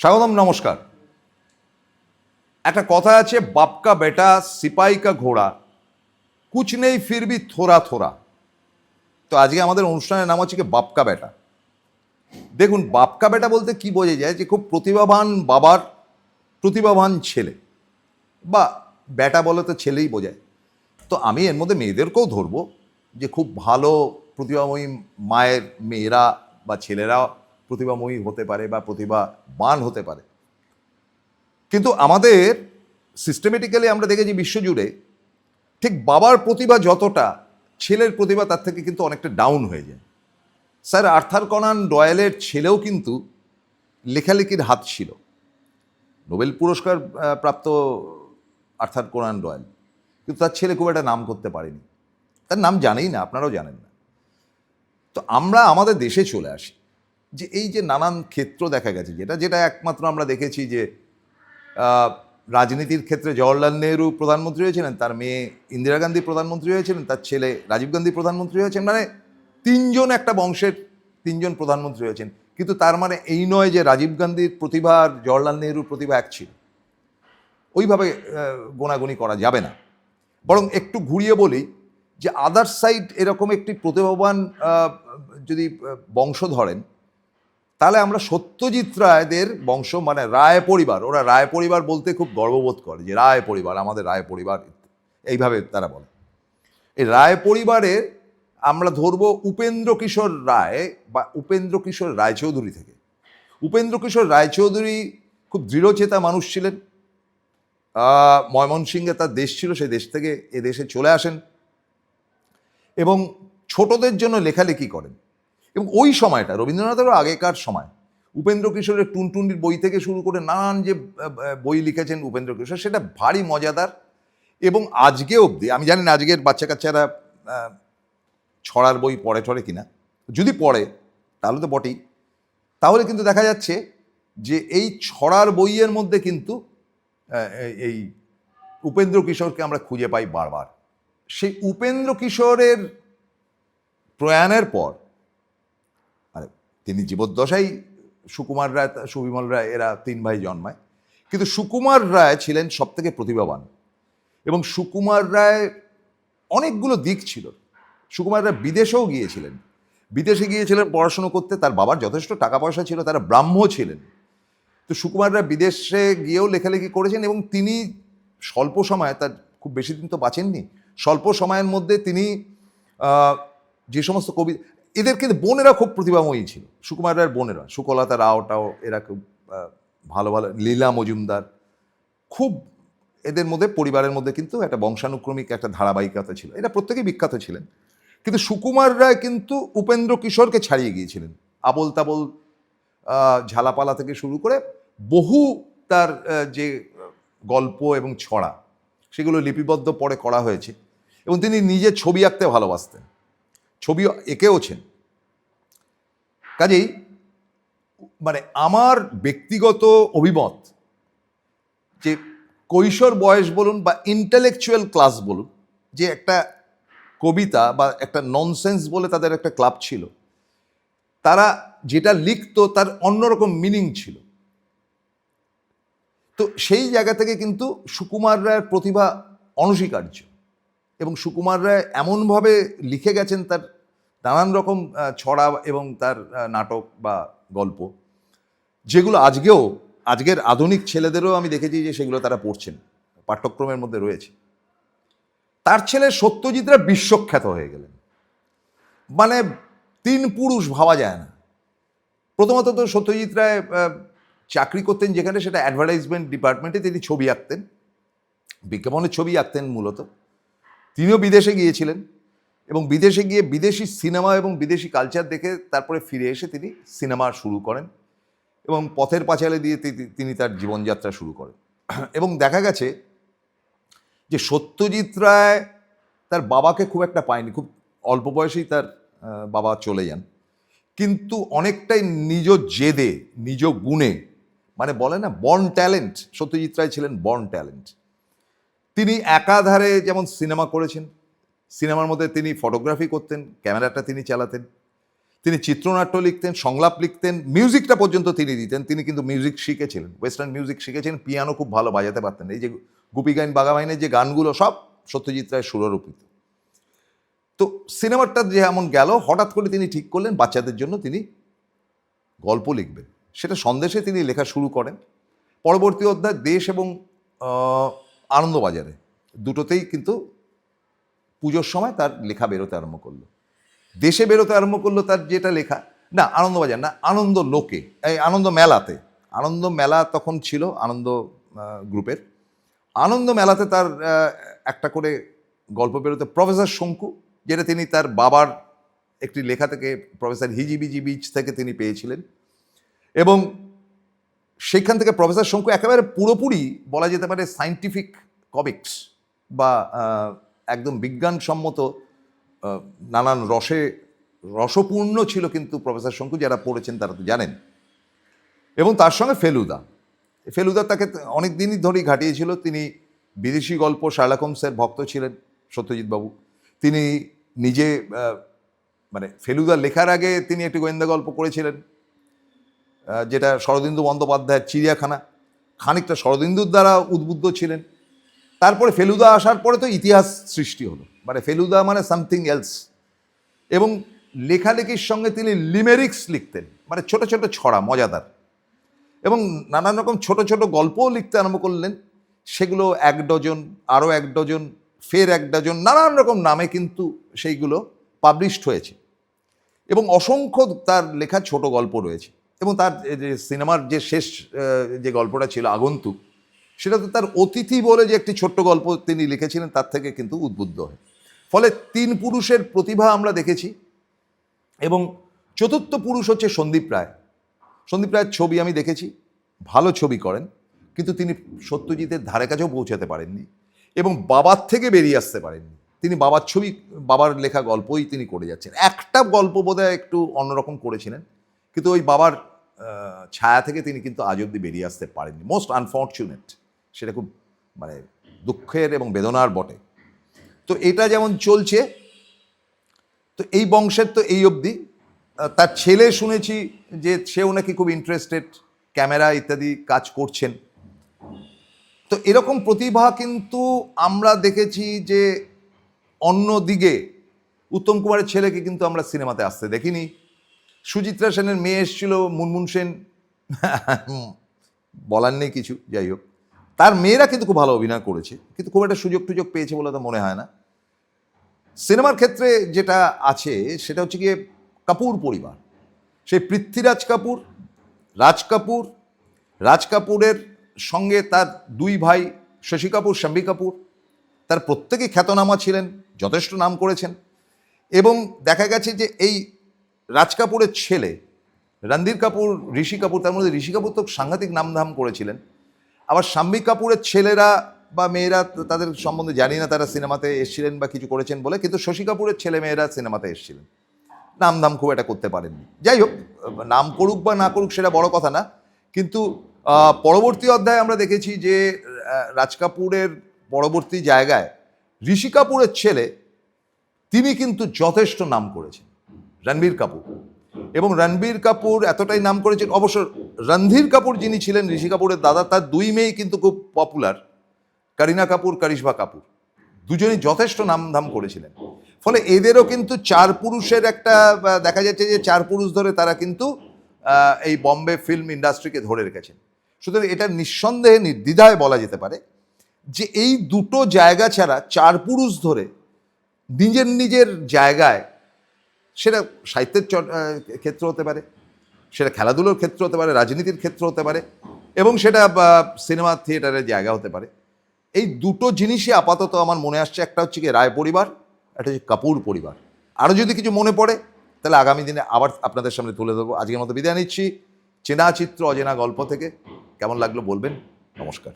স্বাগতম, নমস্কার। একটা কথা আছে, বাপকা বেটা সিপাই কা ঘোড়া কুচ নেই ফিরবি থোরা থোরা তো আজকে আমাদের অনুষ্ঠানের নাম হচ্ছে কি, বাপকা বেটা। দেখুন, বাপকা বেটা বলতে কি বোঝা যায়, যে খুব প্রতিভাবান বাবার, প্রতিভাবান ছেলে। বা বেটা বলে তো ছেলেই বোঝায়। তো আমি এর মধ্যে মেয়েদেরকেও ধরবো, যে খুব ভালো, প্রতিভাময়ী মায়ের, মেয়েরা বা ছেলেরা প্রতিভাময়ী হতে পারে বা প্রতিভাবান হতে পারে। কিন্তু আমাদের সিস্টেমেটিক্যালি আমরা দেখেছি বিশ্বজুড়ে ঠিক বাবার প্রতিভা যতটা, ছেলের প্রতিভা তার থেকে কিন্তু অনেকটা ডাউন হয়ে যায়। স্যার, আর্থার কনান রয়্যালের ছেলেও কিন্তু লেখালেখির হাত ছিল। নোবেল পুরস্কার প্রাপ্ত আর্থার কোনান রয়্যাল কিন্তু তার ছেলে খুব একটা নাম করতে পারেনি। তার নাম জানেই না, আপনারাও জানেন না। তো আমরা আমাদের দেশে চলে আসি। যে এই যে নানান ক্ষেত্র দেখা গেছে, যেটা যেটা একমাত্র আমরা দেখেছি যে রাজনীতির ক্ষেত্রে জওয়াহরলাল নেহরু প্রধানমন্ত্রী হয়েছিলেন, তার মেয়ে ইন্দিরা গান্ধী প্রধানমন্ত্রী হয়েছিলেন, তার ছেলে রাজীব গান্ধী প্রধানমন্ত্রী হয়েছেন মানে তিনজন একটা বংশের তিনজন প্রধানমন্ত্রী হয়েছেন। কিন্তু তার মানে এই নয় যে রাজীব গান্ধীর প্রতিভা আর জওয়াহরলাল নেহরুর প্রতিভা এক ছিল। ওইভাবে গোনাগুনি করা যাবে না। বরং একটু ঘুরিয়ে বলি যে আদার সাইড এরকম একটি প্রতিভাবান যদি বংশ ধরেন তাহলে আমরা সত্যজিৎ রায়দের বংশ মানে রায় পরিবার, ওরা রায় পরিবার বলতে খুব গর্ববোধ করে যে রায় পরিবার, আমাদের রায় পরিবার, এইভাবে তারা বলে। এই রায় পরিবারের আমরা ধরবো উপেন্দ্র কিশোর রায় বা উপেন্দ্র কিশোর রায়চৌধুরী থেকে। উপেন্দ্র কিশোর রায়চৌধুরী খুব দৃঢ়চেতা মানুষ ছিলেন। ময়মনসিংহে তার দেশ ছিল, সেই দেশ থেকে এ দেশে চলে আসেন। এবং ছোটদের জন্য লেখালেখি করেন। এবং ওই সময়টা, রবীন্দ্রনাথেরও আগেকার সময়, উপেন্দ্র কিশোরের টুনটুনির বই থেকে শুরু করে নানান যে বই লিখেছেন উপেন্দ্র কিশোর, সেটা ভারী মজাদার এবং আজকে অবধি, আমি জানি না আজকের বাচ্চা কাচ্চারা ছড়ার বই পড়ে টড়ে কিনা, যদি পড়ে, তাহলে তো বটেই। তাহলে কিন্তু দেখা যাচ্ছে যে এই ছড়ার বইয়ের মধ্যে কিন্তু এই- উপেন্দ্র কিশোরকে আমরা খুঁজে পাই বারবার। সেই উপেন্দ্র কিশোরের প্রয়াণের পর তিনি জীবদ্দশাই সুকুমার রায়, সুবিমল রায়, এরা তিন ভাই জন্মায়। কিন্তু সুকুমার রায় ছিলেন সবথেকে প্রতিভাবান এবং সুকুমার রায় অনেকগুলো দিক ছিল। সুকুমার রায় বিদেশেও গিয়েছিলেন। বিদেশে গিয়েছিলেন পড়াশুনো করতে, তার বাবার যথেষ্ট টাকা পয়সা ছিল, তারা ব্রাহ্ম ছিলেন। তো সুকুমার রায় বিদেশে গিয়েও লেখালেখি করেছেন এবং তিনি স্বল্প সময়ে, তার খুব বেশি দিন তো বাঁচেননি, স্বল্প সময়ের মধ্যে তিনি যে সমস্ত কবি এদের কিন্তু বোনেরা খুব প্রতিভাময়ী ছিল। সুকুমার রায়ের বোনেরা। সুকলতা রাওটাও এরা খুব ভালো ভালো, লীলা মজুমদার। খুব এদের মধ্যে, পরিবারের মধ্যে কিন্তু একটা বংশানুক্রমিক একটা ধারাবাহিকতা ছিল। এটা প্রত্যেকেই বিখ্যাত ছিলেন। কিন্তু সুকুমার রায় কিন্তু উপেন্দ্র কিশোরকে ছাড়িয়ে গিয়েছিলেন। আবল তাবল ঝালাপালা থেকে শুরু করে বহু তার যে গল্প এবং ছড়া, সেগুলো লিপিবদ্ধ পরে করা হয়েছে। এবং তিনি নিজে ছবি আঁকতে ভালোবাসতেন। ছবি এঁকেওছেন কাজেই মানে আমার ব্যক্তিগত অভিমত যে কৈশোর বয়স বলুন বা ইন্টেলেকচুয়াল ক্লাস বলুন, যে একটা কবিতা বা একটা ননসেন্স বলে তাদের একটা ক্লাব ছিল, তারা যেটা লিখতো তার অন্যরকম মিনিং ছিল। তো সেই জায়গা থেকে কিন্তু সুকুমার রায়ের প্রতিভা অনস্বীকার্য। এবং সুকুমার রায় এমনভাবে লিখে গেছেন তার নানান রকম ছড়া এবং তার নাটক বা গল্প, যেগুলো আজকেও, আজকের আধুনিক ছেলেদেরও আমি দেখেছি যে সেগুলো তারা পড়ছেন, পাঠ্যক্রমের মধ্যে রয়েছে। তার ছেলে সত্যজিৎরা বিশ্বখ্যাত হয়ে গেলেন। মানে তিন পুরুষ ভাবা যায় না। প্রথমত তো সত্যজিৎ রায় চাকরি করতেন যেখানে সেটা অ্যাডভার্টাইজমেন্ট ডিপার্টমেন্টে তিনি ছবি আঁকতেন। বিজ্ঞাপনের ছবি আঁকতেন মূলত। তিনিও বিদেশে গিয়েছিলেন এবং বিদেশে গিয়ে বিদেশি সিনেমা এবং বিদেশি কালচার দেখে তারপরে ফিরে এসে তিনি সিনেমা শুরু করেন এবং পথের পাঁচালে দিয়ে তিনি তার জীবনযাত্রা শুরু করেন। এবং দেখা গেছে যে সত্যজিৎ রায় তার বাবাকে খুব একটা পায়নি, খুব অল্প বয়সেই তার বাবা চলে যান। কিন্তু অনেকটাই নিজ জেদে, নিজ গুণে মানে বলে না বর্ন ট্যালেন্ট সত্যজিৎ রায় ছিলেন বর্ন ট্যালেন্ট তিনি একাধারে যেমন সিনেমা করেছেন, সিনেমার মধ্যে তিনি ফটোগ্রাফি করতেন, ক্যামেরাটা তিনি চালাতেন, তিনি চিত্রনাট্য লিখতেন, সংলাপ লিখতেন মিউজিকটা পর্যন্ত তিনি দিতেন, তিনি কিন্তু মিউজিক শিখেছিলেন ওয়েস্টার্ন মিউজিক শিখেছিলেন পিয়ানো খুব ভালো বাজাতে পারতেন, এই যে গুপি গাইন বাগাবাইনের যে গানগুলো সব সত্যজিৎ রায় সুররূপিত। তো সিনেমাটা যে এমন গেল, হঠাৎ করে তিনি ঠিক করলেন, বাচ্চাদের জন্য তিনি গল্প লিখবেন। সেটা সন্দেশে তিনি লেখা শুরু করেন। পরবর্তী অধ্যায়, দেশ এবং আনন্দবাজারে। দুটোতেই কিন্তু পুজোর সময় তার লেখা বেরোতে আরম্ভ করল। দেশে বেরোতে আরম্ভ করল তার যেটা লেখা। না, আনন্দবাজার না, আনন্দ লোকে, এই আনন্দ মেলাতে। আনন্দ মেলা তখন ছিল আনন্দ গ্রুপের। আনন্দ মেলাতে তার একটা করে গল্প বেরোতে প্রফেসর শঙ্কু, যেটা তিনি তার বাবার একটি লেখা থেকে প্রফেসর হিজিবিজি বিচ থেকে তিনি পেয়েছিলেন। এবং সেইখান থেকে প্রফেসর শঙ্কু একেবারে পুরোপুরি বলা যেতে পারে সাইন্টিফিক কমিক্স বা একদম বিজ্ঞানসম্মত নানান রসে, রসপূর্ণ ছিল কিন্তু প্রফেসর শঙ্কু, যারা পড়েছেন তারা তো জানেন। এবং তার সঙ্গে ফেলুদা। ফেলুদা তাকে অনেক দিনই ধরেই ঘাটিয়েছিল। তিনি বিদেশি গল্প, শার্লক ভক্ত ছিলেন সত্যজিৎ বাবু। তিনি নিজে মানে ফেলুদা লেখার আগে তিনি একটি গোয়েন্দা গল্প করেছিলেন। যেটা শরদিন্দু বন্দ্যোপাধ্যায়ের চিড়িয়াখানা, খানিকটা শরদিন্দুর দ্বারা উদ্বুদ্ধ ছিলেন। তারপরে ফেলুদা আসার পরে তো ইতিহাস সৃষ্টি হলো। মানে ফেলুদা মানে সামথিং এলস এবং লেখালেখির সঙ্গে তিনি লিমেরিক্স লিখতেন। মানে ছোট ছোট ছড়া, মজাদার। এবং নানান রকম ছোট ছোট গল্পও লিখতে আরম্ভ করলেন। সেগুলো এক ডজন, আরও এক ডজন, ফের এক ডজন, নানান রকম নামে কিন্তু সেইগুলো পাবলিশড হয়েছে। এবং অসংখ্য তার লেখা ছোট গল্প রয়েছে। এবং তার সিনেমার যে শেষ যে গল্পটা ছিল আগন্তুক, সেটা তো তার অতিথি বলে যে একটি ছোট্ট গল্প তিনি লিখেছিলেন, তার থেকে কিন্তু উদ্বুদ্ধ হয়। ফলে তিন পুরুষের প্রতিভা আমরা দেখেছি এবং চতুর্থ পুরুষ হচ্ছে সন্দীপ রায়। সন্দীপ রায়ের ছবি আমি দেখেছি, ভালো ছবি করেন, কিন্তু তিনি সত্যজিতের ধারে কাছেও পৌঁছাতে পারেননি এবং বাবার থেকে বেরিয়ে আসতে পারেননি। তিনি বাবার ছবি, বাবার লেখা গল্পই তিনি করে যাচ্ছেন। একটা গল্প বোধহয় একটু অন্যরকম করেছিলেন, কিন্তু ওই বাবার ছায়া থেকে তিনি কিন্তু আজ অব্দি বেরিয়ে আসতে পারেননি। মোস্ট আনফর্চুনেট সেটা খুব মানে দুঃখের এবং বেদনার বটে। তো এটা যেমন চলছে, তো এই বংশের তো এই অবধি তার ছেলে শুনেছি যে সেও নাকি খুব ইন্টারেস্টেড ক্যামেরা ইত্যাদি কাজ করছেন। তো এরকম প্রতিভা কিন্তু আমরা দেখেছি যে অন্য দিকে উত্তম কুমারের ছেলেকে কিন্তু আমরা সিনেমাতে আসতে দেখিনি। সুচিত্রা সেনের মেয়ে এসেছিল, মুনমুন সেন। বলার নেই কিছু, যাই হোক। তার মেয়েরা কিন্তু খুব ভালো অভিনয় করেছে, কিন্তু খুব একটা সুযোগ টুযোগ পেয়েছে বলে তো মনে হয় না। সিনেমার ক্ষেত্রে যেটা আছে, সেটা হচ্ছে গিয়ে কাপুর পরিবার। সেই পৃথ্বীরাজ কাপুর, রাজ কাপুর, রাজ কাপুরের সঙ্গে তার দুই ভাই শশী কাপুর শম্ভী কাপুর। তার প্রত্যেকে খ্যাতনামা ছিলেন, যথেষ্ট নাম করেছেন। এবং দেখা গেছে যে এই রাজ কাপুরের ছেলে, রণধীর কাপুর, ঋষি কাপুর, তার মধ্যে ঋষি কাপুর তো সাংঘাতিক নামধাম করেছিলেন। আবার শাম্মী কাপুরের ছেলেরা বা মেয়েরা তাদের সম্বন্ধে জানি না, তারা সিনেমাতে এসেছিলেন বা কিছু করেছেন বলে, কিন্তু শশী কাপুরের ছেলে মেয়েরা সিনেমাতে এসেছিলেন। নাম দাম খুব একটা করতে পারেননি। যাই হোক, নাম করুক বা না করুক সেটা বড় কথা না, কিন্তু পরবর্তী অধ্যায়ে আমরা দেখেছি যে রাজ কাপুরের পরবর্তী জায়গায় ঋষি কাপুরের ছেলে, তিনি কিন্তু যথেষ্ট নাম করেছেন। রণবীর কাপুর। এবং রণবীর কাপুর এতটাই নাম করেছেন, অবশ্য রণধীর কাপুর যিনি ছিলেন, ঋষি কাপুরের দাদা, তার দুই মেয়েই কিন্তু খুব পপুলার করিনা কাপুর, করিশ্মা কাপুর। দুজনই যথেষ্ট নামধাম করেছিলেন। ফলে এদেরও কিন্তু চার পুরুষের একটা দেখা যাচ্ছে যে চার পুরুষ ধরে তারা কিন্তু এই বম্বে ফিল্ম ইন্ডাস্ট্রিকে ধরে রেখেছেন। সুতরাং এটা নিঃসন্দেহে নির্দ্বিধায় বলা যেতে পারে যে এই দুটো জায়গা ছাড়া চার পুরুষ ধরে নিজের নিজের জায়গায় সেটা সাহিত্যের ক্ষেত্র হতে পারে, সেটা খেলাধুলোর ক্ষেত্র হতে পারে, রাজনীতির ক্ষেত্র হতে পারে, এবং সেটা সিনেমা, থিয়েটারের জায়গা হতে পারে। এই দুটো জিনিসই আপাতত আমার মনে আসছে, একটা হচ্ছে কি রায় পরিবার, একটা হচ্ছে কাপুর পরিবার। আরও যদি কিছু মনে পড়ে, তাহলে আগামী দিনে আবার আপনাদের সামনে তুলে দেবো আজকের মতো বিদায় নিচ্ছি। চেনা চিত্র, অজেনা গল্প থেকে। কেমন লাগল বলবেন? নমস্কার।